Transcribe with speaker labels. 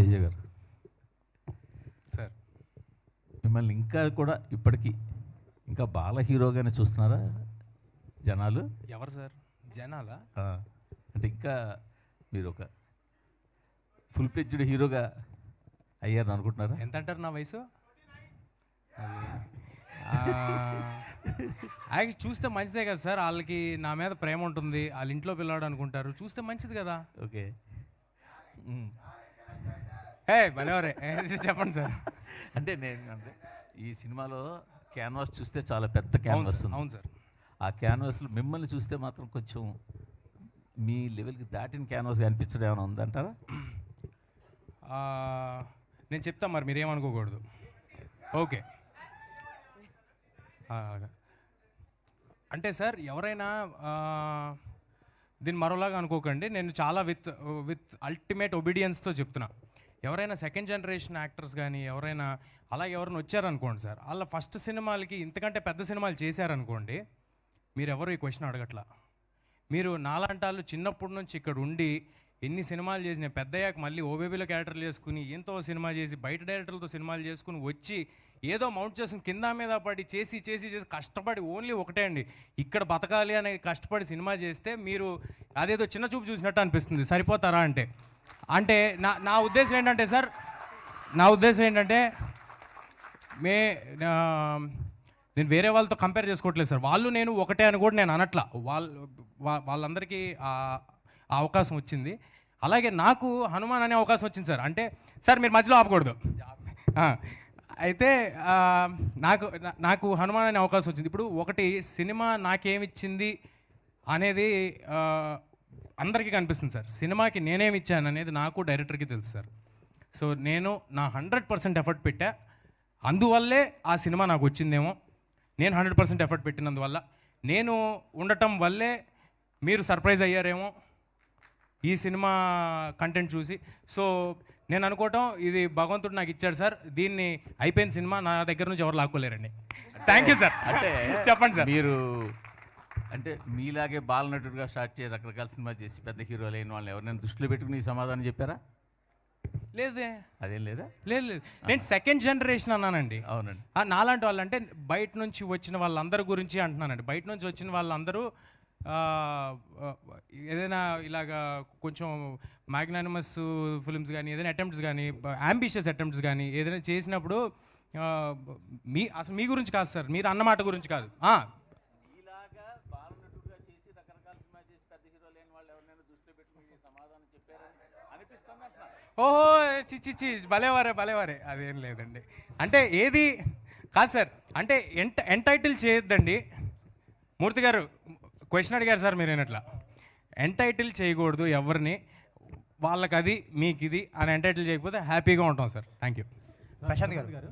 Speaker 1: తేజ గారు.
Speaker 2: సార్
Speaker 1: మిమ్మల్ని ఇంకా కూడా ఇప్పటికీ ఇంకా బాల హీరోగానే చూస్తున్నారా జనాలు?
Speaker 2: ఎవరు సార్? జనాలా?
Speaker 1: ఆ, అంటే ఇంకా మీరు ఒక ఫుల్ ప్లెడ్జ్డ్ హీరోగా అయ్యారు అనుకుంటున్నారా?
Speaker 2: ఎంత అంటారు నా వయసు? యాక్చువల్ చూస్తే మంచిదే కదా సార్. వాళ్ళకి నా మీద ప్రేమ ఉంటుంది. వాళ్ళ ఇంట్లో పిల్లాడు అనుకుంటారు. చూస్తే మంచిది కదా.
Speaker 1: ఓకే.
Speaker 2: ఏ భలేవరే. చెప్పండి సార్.
Speaker 1: అంటే నేను అంటే ఈ సినిమాలో క్యాన్వాస్ చూస్తే చాలా పెద్ద క్యాన్వాస్
Speaker 2: అవును సార్.
Speaker 1: ఆ క్యాన్వాస్లో మిమ్మల్ని చూస్తే మాత్రం కొంచెం మీ లెవెల్కి దాటిన క్యాన్వాస్ కనిపించడం ఏమైనా ఉందంటారా?
Speaker 2: నేను చెప్తా మరి మీరేమనుకోకూడదు. ఓకే. అంటే సార్ ఎవరైనా దీన్ని మరోలాగా అనుకోకండి. నేను చాలా విత్ విత్ అల్టిమేట్ ఒబీడియన్స్తో చెప్తున్నా. ఎవరైనా సెకండ్ జనరేషన్ యాక్టర్స్ కానీ ఎవరైనా అలా ఎవరైనా వచ్చారనుకోండి సార్ వాళ్ళ ఫస్ట్ సినిమాలకి ఇంతకంటే పెద్ద సినిమాలు చేశారనుకోండి మీరు ఎవరు ఈ క్వశ్చన్ అడగట్లా? మీరు నాలంటాళ్ళు చిన్నప్పటి నుంచి ఇక్కడ ఉండి ఎన్ని సినిమాలు చేసిన పెద్దయ్యాక మళ్ళీ ఓబేబీలో క్యారెక్టర్లు చేసుకుని ఎంతో సినిమా చేసి బయట డైరెక్టర్లతో సినిమాలు చేసుకుని వచ్చి ఏదో మౌంట్ చేసుకుని కింద మీద పడి చేసి చేసి చేసి కష్టపడి ఓన్లీ ఒకటే అండి. ఇక్కడ బతకాలి అనే కష్టపడి సినిమా చేస్తే మీరు అదేదో చిన్న చూపు చూసినట్టు అనిపిస్తుంది. సరిపోతారా అంటే. అంటే నా నా ఉద్దేశం ఏంటంటే సార్ నా ఉద్దేశం ఏంటంటే మే నేను వేరే వాళ్ళతో కంపేర్ చేసుకోవట్లేదు సార్. వాళ్ళు నేను ఒకటే అని కూడా నేను అనట్లా. వాళ్ళు వాళ్ళందరికీ ఆ అవకాశం వచ్చింది. అలాగే నాకు హనుమాన్ అనే అవకాశం వచ్చింది సార్. అంటే సార్ మీరు మధ్యలో ఆపకూడదు. అయితే నాకు నాకు హనుమాన్ అనే అవకాశం వచ్చింది. ఇప్పుడు ఒకటి సినిమా నాకేమిచ్చింది అనేది అందరికీ కనిపిస్తుంది సార్. సినిమాకి నేనేమి ఇచ్చాను అనేది నాకు డైరెక్టర్కి తెలుసు సార్. సో నేను నా హండ్రెడ్ పర్సెంట్ ఎఫర్ట్ పెట్టా. అందువల్లే ఆ సినిమా నాకు వచ్చిందేమో. నేను హండ్రెడ్ పర్సెంట్ ఎఫర్ట్ పెట్టినందువల్ల. నేను ఉండటం వల్లే మీరు సర్ప్రైజ్ అయ్యారేమో ఈ సినిమా కంటెంట్ చూసి. సో నేను అనుకోవటం ఇది భగవంతుడు నాకు ఇచ్చాడు సార్. దీన్ని అయిపోయిన సినిమా నా దగ్గర నుంచి ఎవరు లాక్కోలేరండి. థ్యాంక్ యూ సార్
Speaker 1: అంటే
Speaker 2: చెప్పండి సార్
Speaker 1: మీరు అంటే మీలాగే బాలనటుడిగా స్టార్ట్ చేసి రకరకాల సినిమాలు చేసి పెద్ద హీరోలు అయిన వాళ్ళని ఎవరైనా దృష్టిలో పెట్టుకుని ఈ సమాధానం చెప్పారా?
Speaker 2: లేదే.
Speaker 1: అదేం లేదా?
Speaker 2: లేదు లేదు. నేను సెకండ్ జనరేషన్ అన్నానండి.
Speaker 1: అవునండి.
Speaker 2: నాలాంటి వాళ్ళు అంటే బయట నుంచి వచ్చిన వాళ్ళందరి గురించి అంటున్నానండి. బయట నుంచి వచ్చిన వాళ్ళందరూ ఏదైనా ఇలాగా కొంచెం మ్యాగ్నానిమస్ ఫిల్మ్స్ కానీ ఏదైనా అటెంప్ట్స్ కానీ అంబిషియస్ అటెంప్ట్స్ కానీ ఏదైనా చేసినప్పుడు మీ అసలు మీ గురించి కాదు సార్. మీరు అన్నమాట గురించి కాదు ఆ,
Speaker 1: ఇలాగా బాలనటుడిగా చేసి రకరకాల సినిమా చేసి పెద్ద హీరోలు అయిన వాళ్ళు ఎవరైనా దృష్టిలో పెట్టుకుని ఈ సమాధానం చెప్పారని అనిపిస్తుంది అంటున్నా
Speaker 2: ఓహో చి చి భలేవారే భలేవారే. అదేం లేదండి. అంటే ఏది కాదు సార్ అంటే ఎంట ఎంటైటిల్ చేయొద్దండి. మూర్తి గారు క్వశ్చన్ అడిగారు సార్ మీరు అట్లా ఎంటైటిల్ చేయకూడదు ఎవరిని వాళ్ళకి అది మీకు ఇది అని ఎంటైటిల్ చేయకపోతే హ్యాపీగా ఉంటాం సార్. థ్యాంక్ యూ
Speaker 3: ప్రశాంత్ గారు.